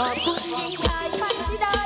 ขอบคุณยิ่งชายพันธิดา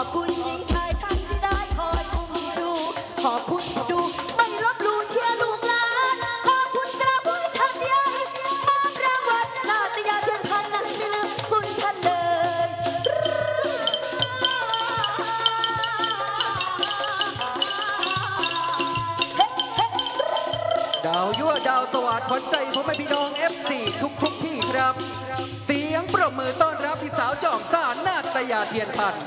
อบคุณหญิงชายท่านที่ได้คอยคุ้มชู ขอบคุณดู ไม่ลบลู่เชียร์ลูกหลาน ขอบคุณกระบุญท่านยัยมอบรางวัลลาตยาเทียนท่านนั้นไม่ลืมคุณท่านเลย ดาวยั่วดาวสวัสดิ์ขวัญใจพ่อแม่พี่น้องเอฟซีทุกทุกที่ครับ เสียงปรบมือต้อนรับพี่สาวจองซ่านาตยาเทียนพันธ์